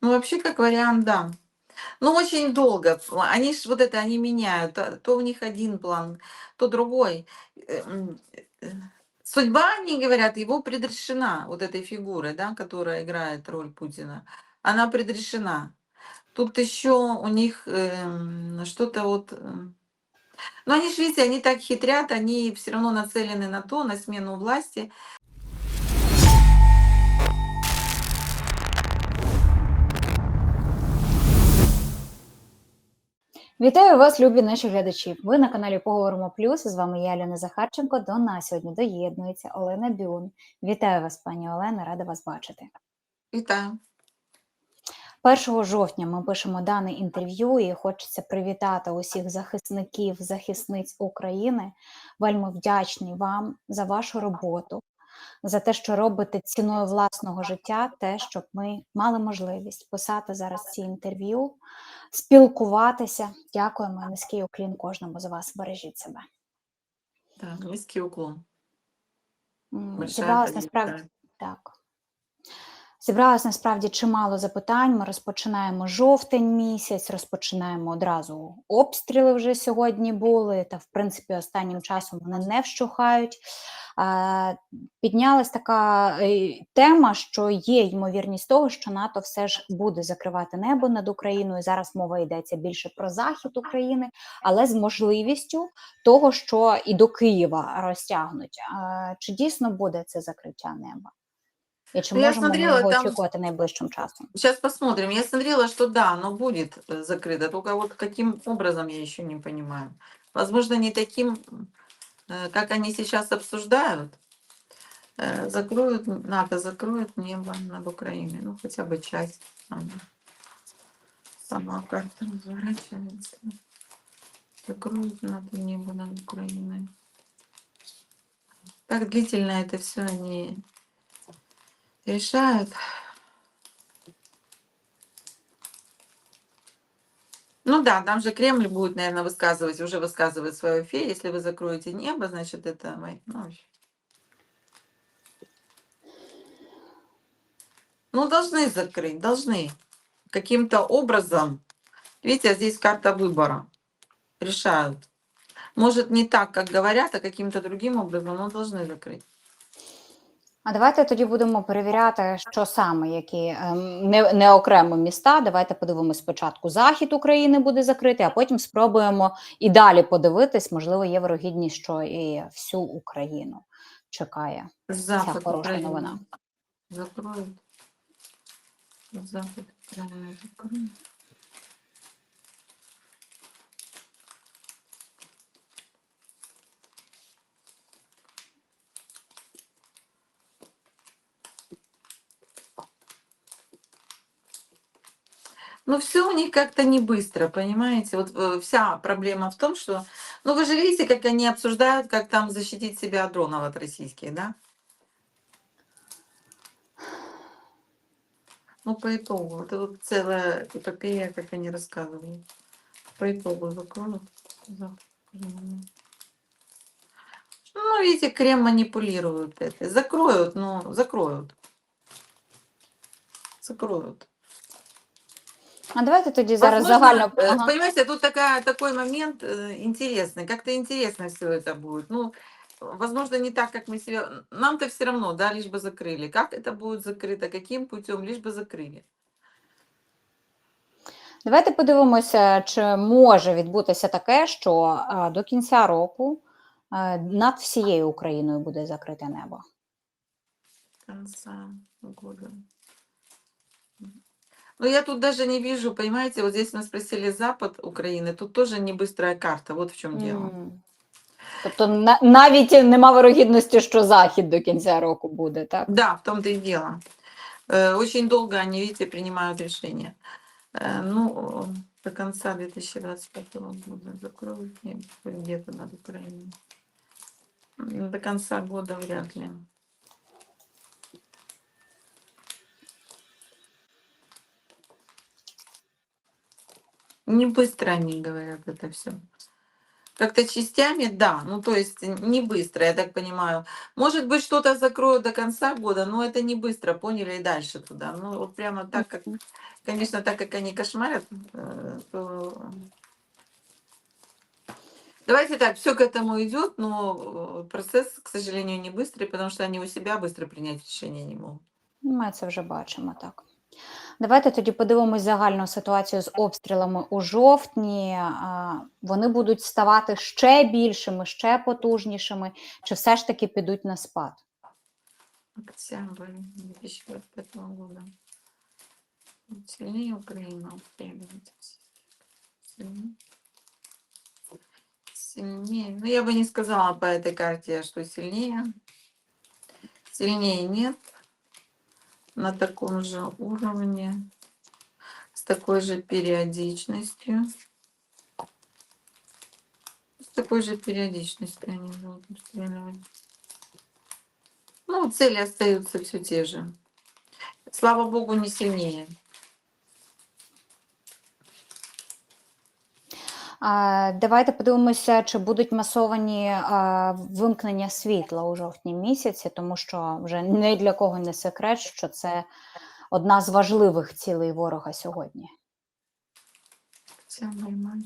Ну, вообще, как вариант, да. Но очень долго. Они ж вот это, они меняют. То, то у них один план, то другой. Э, м, э, Судьба, они говорят, его предрешена, вот этой фигуры, да, которая играет роль Путина. Она предрешена. Тут еще у них эм, что-то вот... эм, Ну, они же, видите, они так хитрят, они все равно нацелены на то, на смену власти. Вітаю вас, любі наші глядачі. Ви на каналі Поговоримо Плюс. З вами я, Альона Захарченко. До нас сьогодні доєднується Олена Бюн. Вітаю вас, пані Олена, рада вас бачити. Вітаю. 1 жовтня ми пишемо дане інтерв'ю і хочеться привітати усіх захисників, захисниць України. Вельми вдячні вам за вашу роботу, за те, що робите ціною власного життя, те, щоб ми мали можливість писати зараз ці інтерв'ю, спілкуватися. Дякуємо. Низький уклін кожному з вас. Бережіть себе. Так, низький уклон. Це вас насправді так. Зібралось насправді чимало запитань. Ми розпочинаємо жовтень місяць, розпочинаємо одразу обстріли вже сьогодні були, та в принципі останнім часом вони не вщухають. Піднялась така е, тема, що є ймовірність того, що НАТО все ж буде закривати небо над Україною. Зараз мова йдеться більше про захід України, але з можливістю того, що і до Києва розтягнуть. Чи дійсно буде це закриття неба? І чи Ну, я смотрела, там- очікувати найближчим часом? Сейчас посмотрим. Я смотрела, что да, оно будет э, закрыто. Только вот каким образом я еще не понимаю. Возможно, не таким, э, как они сейчас обсуждают. Э, Закроют, НАТО закроет небо над Украиной. Ну, хотя бы часть. Там, Сама карта разворачивается. Закроют над небо над Украиной. Как длительно это все они решают. Ну да, там же Кремль будет, наверное, высказывать, уже высказывает свое фе. Если вы закроете небо, значит, это... вой- Ну, ну должны закрыть, должны. Каким-то образом. Видите, здесь карта выбора. Решают. Может, не так, как говорят, а каким-то другим образом, но должны закрыть. А давайте тоді будемо перевіряти, що саме, які ем, не, не окремо міста. Давайте подивимось спочатку. Захід України буде закритий, а потім спробуємо і далі подивитись. Можливо, є вирогідність, що і всю Україну чекає. Запад хорошая Украины новина. Закроют. Запад Украины закроют. Ну, все у них как-то не быстро, понимаете? Вот э, вся проблема в том, что... Ну, вы же видите, как они обсуждают, как там защитить себя от дронов от российских, да? Ну, по итогу. Это вот целая эпопея, как они рассказывают. По итогу Украины. Ну, видите, Крем манипулируют это. Закроют, ну, закроют. Закроют. А давайте тоді зараз Возможно, загально. э, Ага. Понимаете, тут такая, такой момент э, интересный. Как-то интересно все это будет. Ну, возможно, не так, как мы себе... Нам-то все равно, да, лишь бы закрыли. Как это будет закрыто, каким путем, лишь бы закрыли. Давайте подивимося, чи може відбутися таке, що е, до кінця року е, над всією Україною буде закрите небо. конца года. Ну, я тут даже не вижу, понимаете, вот здесь мы спросили Запад Украины, тут тоже не быстрая карта, вот в чем дело. М. Тобто на, навіть нема вирогідності, що захід до кінця року буде, так? Да, в том-то и дело. Э, Очень долго они, видите, принимают решения. Э, Ну, э, до конца 2025 года закроют небо где-то над Украиной. М, До конца года вряд ли. Не быстро они говорят это все. Как-то частями, да. Ну, то есть не быстро, я так понимаю. Может быть, что-то закроют до конца года, но это не быстро, поняли, и дальше туда. Ну, вот прямо так, как, конечно, так как они кошмарят, э, то... Давайте так, все к этому идет, но э, процесс, к сожалению, не быстрый, потому что они у себя быстро принять решение не могут. Ми це вже бачимо, так. Давайте тоді подивимось загальну ситуацію з обстрілами у жовтні. Вони будуть ставати ще більшими, ще потужнішими, чи все ж таки підуть на спад? Октябрь 2025 года. Сильнее Украина обстреливает. Сильнее. Сильнее. Ну, я бы не сказала по этой карте, что сильнее. Сильнее нет. На таком же уровне. С такой же периодичностью. С такой же периодичностью они будут обстреливать. Ну, цели остаются все те же. Слава богу, не сильнее. Давайте подивимося, чи будуть масовані вимкнення світла у жовтні місяці, тому що вже ні для кого не секрет, що це одна з важливих цілей ворога сьогодні.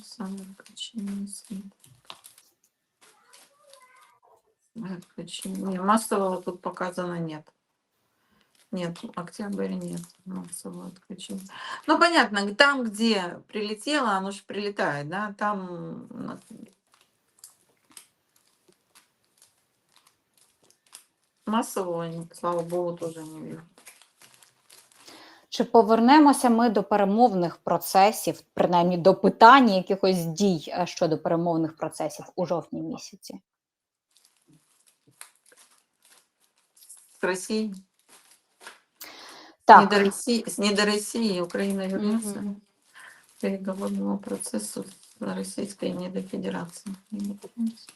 Самое отключение света. Отключение. Не, массового тут показано нет. Нет, октябрь нет массового отключения. Ну, понятно, там, где прилетело, оно же прилетает, да, там... на- слава богу, тоже не вижу. Чи повернемося ми до перемовних процесів, принаймні до питання якихось дій е, щодо перемовних процесів у жовтні місяці? Россией? Так, до России, с не до России Украина вернется Мгм. к переговорному процессу с Российской не до Федерации. Не вернется.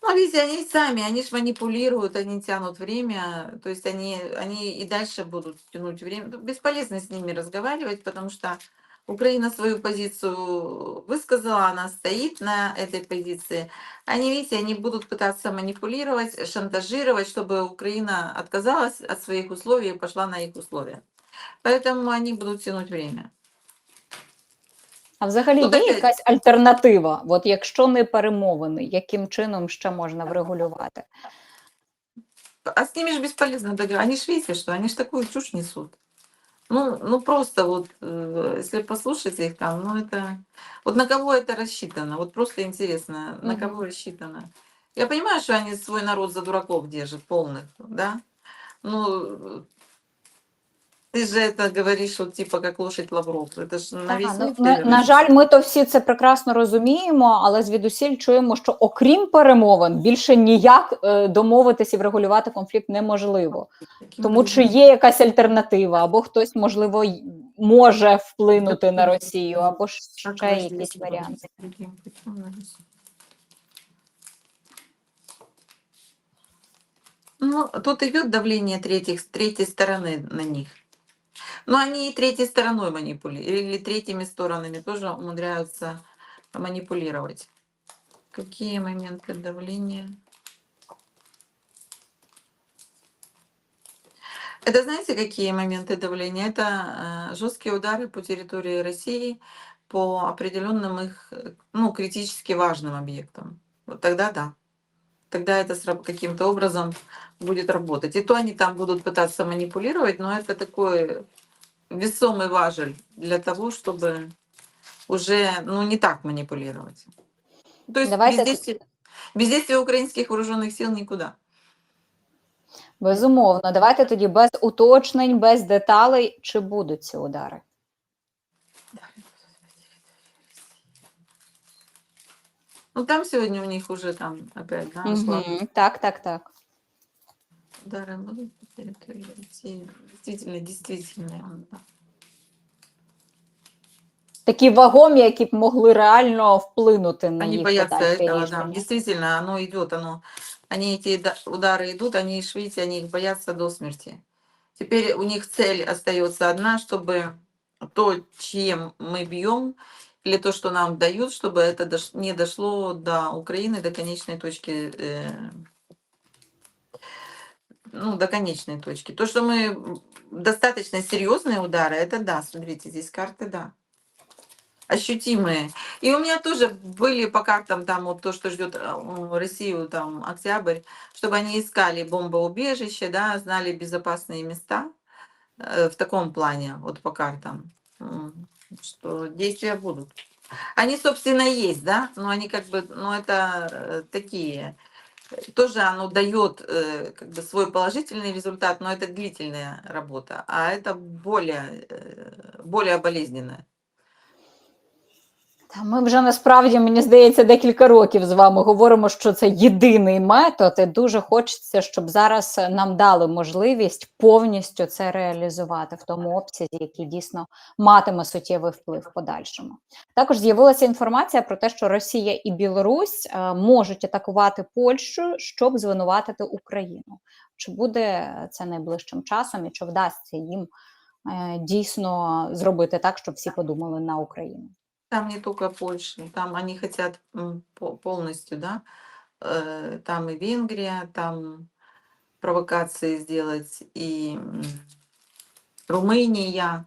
Ну, видите, они сами, они же манипулируют, они тянут время, то есть они, они и дальше будут тянуть время. Ну, Бесполезно с ними разговаривать, потому что Украина свою позицию высказала, она стоит на этой позиции. Они, видите, они будут пытаться манипулировать, шантажировать, чтобы Украина отказалась от своих условий и пошла на их условия. Поэтому они будут тянуть время. а взагалі Ну, є таке- якась альтернатива? От якщо не перемовини, яким чином ще можна врегулювати? А с ними же бесполезно договариваться. Они же видите, что они же такую чушь несут. Ну, ну просто вот, э, если послушать их там, ну это... Вот на кого это рассчитано? Вот просто интересно, на кого рассчитано? Я понимаю, что они свой народ за дураков держат, полных, да? Ну, ты же это говоришь, вот типа как лошадь Лавров. Это ж на весь Ага, ну, мир на, ты на жаль, ми то всі це прекрасно розуміємо, але звідусіль чуємо, що окрім перемовин більше ніяк е, домовитися і врегулювати конфлікт неможливо. Каким Тому бы чи ни- є якась альтернатива, або хтось, можливо, й- може вплинути на Росію, або ж Как ще вы якісь здесь варіанти. можете другим путем навести? Ну, тут идет давление третьих, третьей стороны на них. Но они и третьей стороной манипулируют, или третьими сторонами тоже умудряются манипулировать. Какие моменты давления? Это знаете, какие моменты давления? Это э, жесткие удары по территории России по определенным их, ну, критически важным объектам. Вот тогда да. Тогда это каким-то образом будет работать. И то они там будут пытаться манипулировать, но это такой весомый важель для того, чтобы уже ну, не так манипулировать. То есть Давайте бездействие, бездействие украинских вооруженных сил никуда. Безумовно, давайте тоді без уточнень, без деталей, чи будуть ці удари. Ну там сегодня у них уже там опять, да, шла Мгм, Так, так, так. удары будут по территории России. Действительно, действительно. да. Такі вагомі, які б могли реально вплинути на Они їх боятся подальші этого, да. рішення. Действительно, оно идет, оно, они эти да- удары идут, они, ж, видите, они их боятся до смерти. Теперь у них цель остается одна, чтобы то, чем мы бьем, или то, что нам дают, чтобы это не дошло до Украины, до конечной точки, э, ну, до конечной точки. То, что мы достаточно серьезные удары, это да, смотрите, здесь карты, да, ощутимые. И у меня тоже были по картам там вот то, что ждет Россию, там, октябрь, чтобы они искали бомбоубежище, да, знали безопасные места э, в таком плане, вот по картам, что действия будут. Они, собственно, есть, да, но они как бы, ну, это э, такие, э, тоже оно дает э, как бы свой положительный результат, но это длительная работа, а это более, более болезненная. Та ми вже насправді, мені здається, декілька років з вами говоримо, що це єдиний метод, і дуже хочеться, щоб зараз нам дали можливість повністю це реалізувати в тому обсязі, який дійсно матиме суттєвий вплив в подальшому. Також з'явилася інформація про те, що Росія і Білорусь е, можуть атакувати Польщу, щоб звинуватити Україну. Чи буде це найближчим часом, і чи вдасться їм е, дійсно зробити так, щоб всі подумали на Україну? Там не только Польша, там они хотят полностью, да, э, там и Венгрия, там провокации сделать, и Румыния.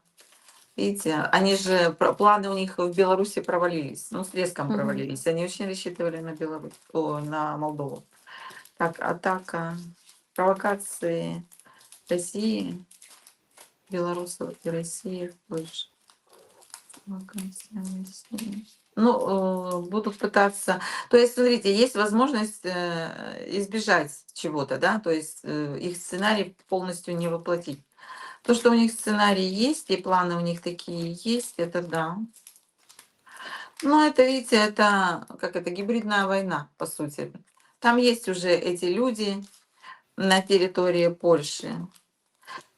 Видите, они же, планы у них в Беларуси провалились, ну, с треском Мгм. провалились. Они очень рассчитывали на Беларусь, о, на Молдову. Так, атака, провокации России, белорусов и России в Польше. Ну, э, будут пытаться. То есть, смотрите, есть возможность э, избежать чего-то, да, то есть э, их сценарий полностью не воплотить. То, что у них сценарий есть, и планы у них такие есть, это да. Но это, видите, это как это гибридная война, по сути. Там есть уже эти люди на территории Польши.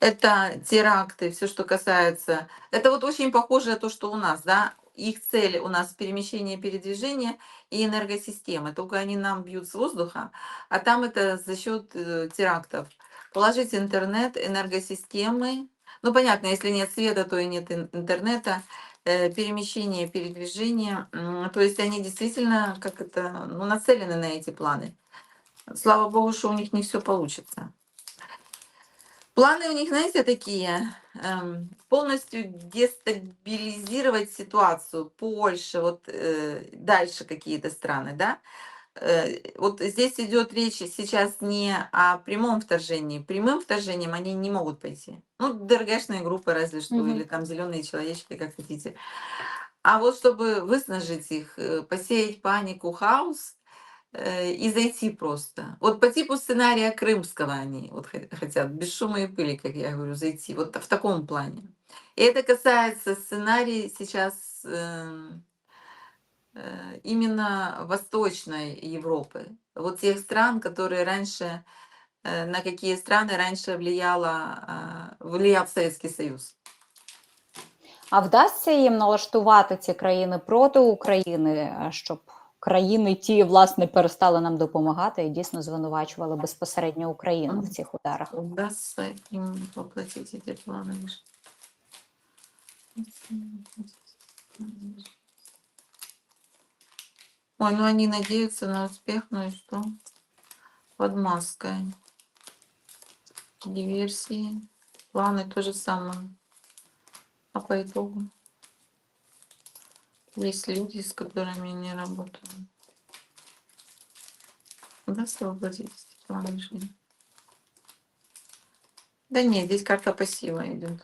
Это теракты, все, что касается. Это вот очень похоже на то, что у нас, да. Их цель у нас перемещение, передвижение и энергосистемы. Только они нам бьют с воздуха, а там это за счет э, терактов. Положить интернет, энергосистемы. Ну, понятно, если нет света, то и нет ин- интернета. э, Перемещение, передвижение. То есть они действительно как это, ну, нацелены на эти планы. Слава богу, что у них не все получится. Планы у них, знаете, такие, эм, полностью дестабилизировать ситуацию. Польша, вот э, дальше какие-то страны, да. Э, вот здесь идет речь сейчас не о прямом вторжении. Прямым вторжением они не могут пойти. Ну, ДРГшные группы разве что, Мгм. или там зеленые человечки, как хотите. А вот чтобы выснажить их, э, посеять панику, хаос, и зайти просто. Вот по типу сценария крымского они вот хо- хотят, без шума и пыли, как я говорю, зайти. Вот в таком плане. И это касается сценария сейчас эм, э, именно Восточной Европы. Вот тех стран, которые раньше, э, на какие страны раньше влияла, а, влиял Советский Союз. А вдасться їм налаштувати ці країни проти України, е, щоб країни ті, власне, перестали нам допомагати і дійсно звинувачували безпосередньо Україну в цих ударах? Удастся им воплотить эти планы. Ой, ну они надеются на успех, ну и что? Под маской. Диверсии. Планы то же самое. А по итогу? Есть люди, с которыми не работаю. Эти планы жизни? Да нет, здесь карта пассива идет.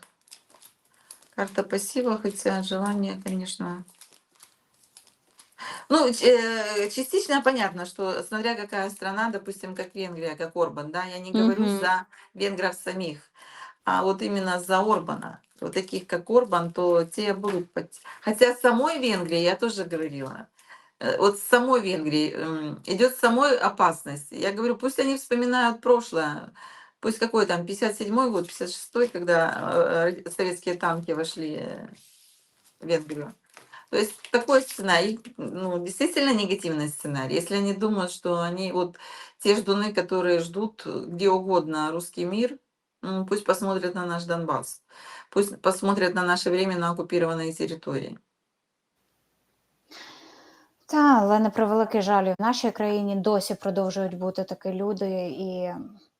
Карта пассива, хотя желание, конечно. Ну, э, частично понятно, что смотря какая страна, допустим, как Венгрия, как Орбан, да, я не говорю Мгм. за венгров самих, а вот именно за Орбана. Вот таких, как Орбан, то те будут... пот- Хотя самой Венгрии, я тоже говорила, э, вот с самой Венгрии м, идет самой опасность. Я говорю, пусть они вспоминают прошлое, пусть какой там 57-й год, 56-й, когда э, советские танки вошли э, в Венгрию. То есть такой сценарий, ну, действительно негативный сценарий. Если они думают, что они вот те ждуны, которые ждут где угодно русский мир, пусть посмотрят на наш Донбасс, пусть посмотрят на наши временно оккупированные территории. Та, але на превеликий жаль, в нашій країні досі продовжують бути такі люди, і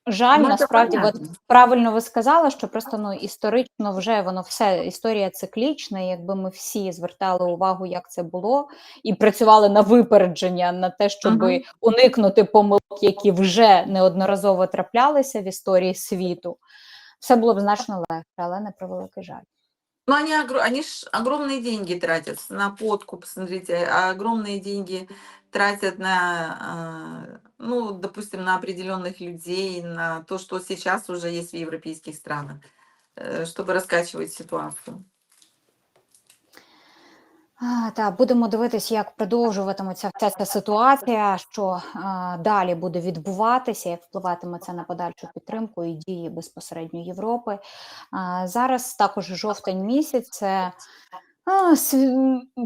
жаль, Ну, насправді, от правильно ви сказали, що просто ну історично вже воно все історія циклічна. і Якби ми всі звертали увагу, як це було, і працювали на випередження, на те, щоб Мгм. уникнути помилок, які вже неодноразово траплялися в історії світу, все було б значно легше, але на превеликий жаль. Ну, они, они ж огромные деньги тратят на подкуп, смотрите, огромные деньги тратят на, а, ну, допустим, на определенных людей, на то, что сейчас уже есть в европейских странах, э, чтобы раскачивать ситуацию. Та будемо дивитися, як продовжуватиметься вся ця ситуація, що а, далі буде відбуватися, як впливатиме це на подальшу підтримку і дії безпосередньо Європи. А, зараз також жовтень місяць. Це а,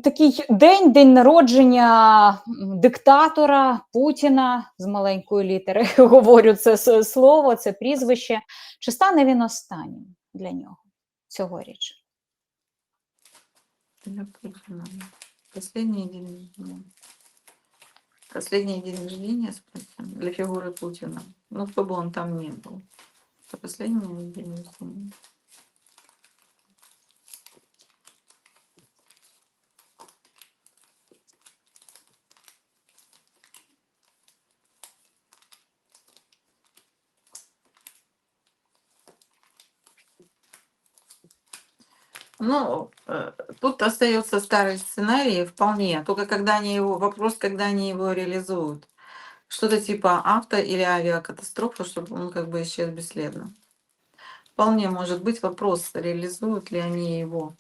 такий день, день народження диктатора Путіна з маленької літери. Говорю це слово, це прізвище. Чи стане він останнім для нього цьогоріч? Последний день. Последний день рождения, спросим, для фигуры Путина. Ну, кто бы он там ни был. Это последний день рождения. Ну, э, тут остается старый сценарий вполне. Только когда они его, вопрос, когда они его реализуют. Что-то типа авто или авиакатастрофа, чтобы он как бы исчез бесследно. Вполне может быть вопрос, реализуют ли они его.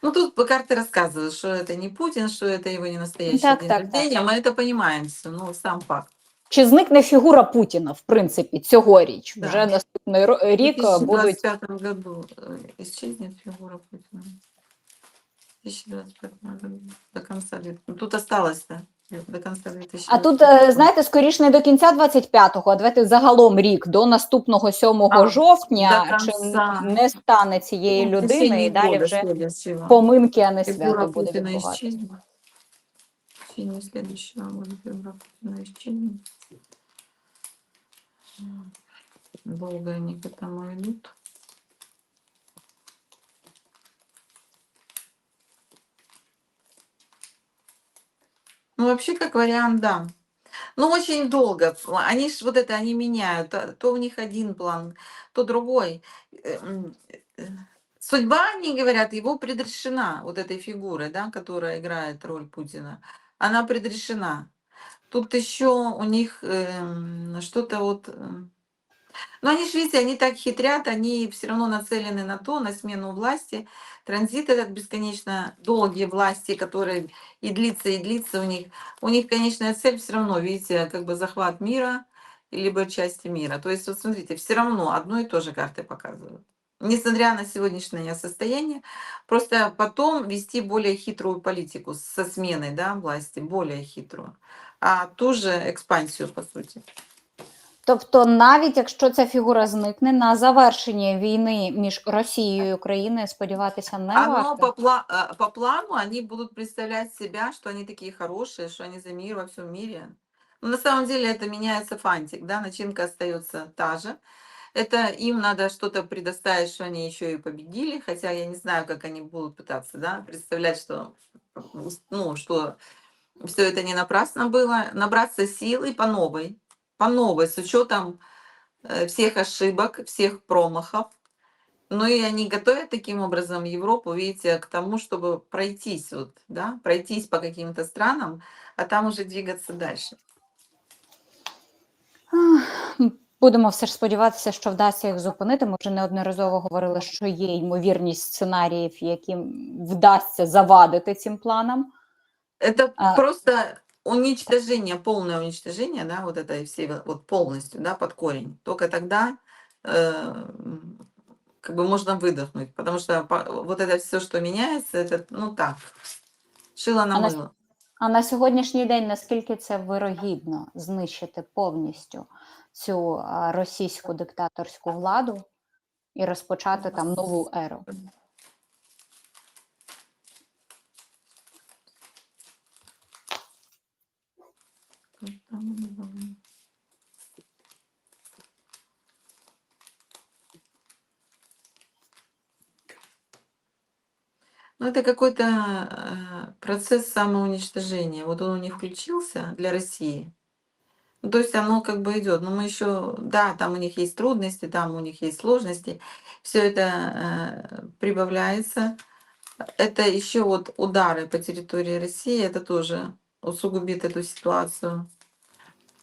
Ну, тут по карте рассказывают, что это не Путин, что это его не настоящий Так, день так, так. рождения. Мы это понимаем все, ну, сам факт. Чи зникне фігура Путіна, в принципі, цьогоріч? Да. Вже наступний рік е, будуть 2025 году э, исчезнет. 2025 году. До конца лет. Ну, Тут осталось, да, до конца 2025. А тут, е, знаєте, скоріш не до кінця 25-го, а давайте загалом рік до наступного 7 А, жовтня, чи не стане цієї Ну, людини, і далі вже следующего. поминки, а не свято буде відбуватися. В течение следующего года фигура Путина исчезнет. Долго они к этому идут. Ну, вообще, как вариант, да. Ну, очень долго. Они ж вот это, они меняют. То, у них один план, то другой. Э, м, э, Судьба, они говорят, его предрешена, вот этой фигуры, да, которая играет роль Путина. Она предрешена. Тут еще у них эм, что-то вот... эм, но они же, видите, они так хитрят, они все равно нацелены на то, на смену власти. Транзит этот бесконечно долгие власти, которые и длится, и длится у них. У них конечная цель все равно, видите, как бы захват мира, либо части мира. То есть, вот смотрите, все равно одно и то же карты показывают. Несмотря на сегодняшнее состояние, просто потом вести более хитрую политику со сменой да, власти, более хитрую, а ту же экспансию, по сути. Тобто, навіть якщо ця фігура зникне на завершення війни між Росією і Україною, сподіватися не Оно варто. по, пла- э, по плану, они будут представлять себя, что они такие хорошие, что они за мир во всем мире. Но на самом деле это меняется фантик, да, начинка остается та же. Это им надо что-то предоставить, что они еще и победили, хотя я не знаю, как они будут пытаться, да, представлять, что, ну, что все это не напрасно было, набраться силы по новой, по новой, с учетом э, всех ошибок, всех промахов, ну и они готовят таким образом Европу, видите, к тому, чтобы пройтись, вот, да, пройтись по каким-то странам, а там уже двигаться дальше. Ах, Будемо все ж сподіватися, що вдасться їх зупинити. Ми вже неодноразово говорили, що є ймовірність сценаріїв, яким вдасться завадити цим планам. Это А. просто уничтожение, полное уничтожение, да, вот этой всей, вот- вот полностью, да, под корень. Только тогда э, м, как бы можно выдохнуть, потому что по- вот это все, что меняется, это, ну так, шило на А на мыло. А на сьогоднішній день наскільки це вирогідно знищити повністю цю а, російську диктаторську владу і розпочати там нову еру? Ну, это какой-то э, процесс самоуничтожения. Вот он у них включился для России. Ну, то есть оно как бы идет. Но мы еще, да, там у них есть трудности, там у них есть сложности. Все это э, прибавляется. Это еще вот удары по территории России, это тоже усугубит эту ситуацию.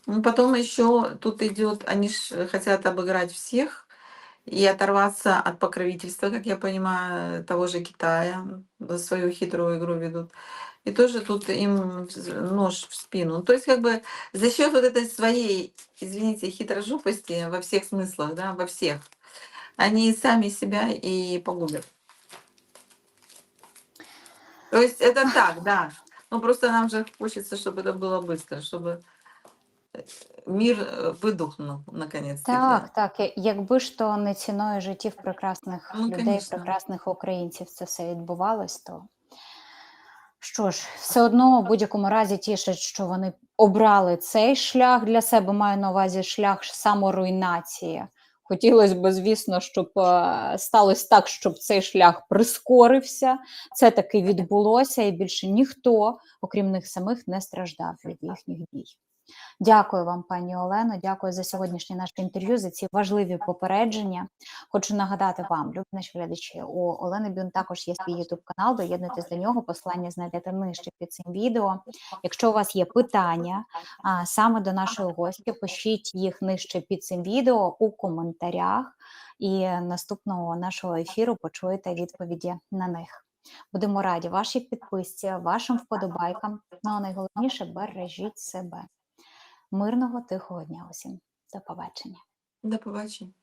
Ну, потом еще тут идет, они ж хотят обыграть всех и оторваться от покровительства, как я понимаю, того же Китая, свою хитрую игру ведут. И тоже тут им нож в спину. То есть как бы за счет вот этой своей, извините, хитрожопости во всех смыслах, да, во всех, они сами себя и погубят. То есть это так, да. Ну просто нам же хочется, чтобы это было быстро, чтобы э, мир э, выдохнул наконец-таки. Так, так. я- Якби ж то не ціною життів прекрасних Ну, людей, конечно. прекрасних українців це все відбувалось, то що ж, все одно в будь-якому разі тішить, що вони обрали цей шлях для себе, маю на увазі шлях саморуйнації. Хотілося б, звісно, щоб е, сталося так, щоб цей шлях прискорився. Це таки відбулося, і більше ніхто, окрім них самих, не страждав від їхніх дій. Дякую вам, пані Олено. Дякую за сьогоднішнє наше інтерв'ю, за ці важливі попередження. Хочу нагадати вам, любі наші глядачі, у Олени Бюн також є свій youtube канал. Доєднуйтесь до нього. Посилання знайдете нижче під цим відео. Якщо у вас є питання а, саме до нашої гості, пишіть їх нижче під цим відео у коментарях. І наступного нашого ефіру почуєте відповіді на них. Будемо раді вашій підписці, вашим вподобайкам. Ну а найголовніше бережіть себе. Мирного тихого дня усім. До побачення. До побачення.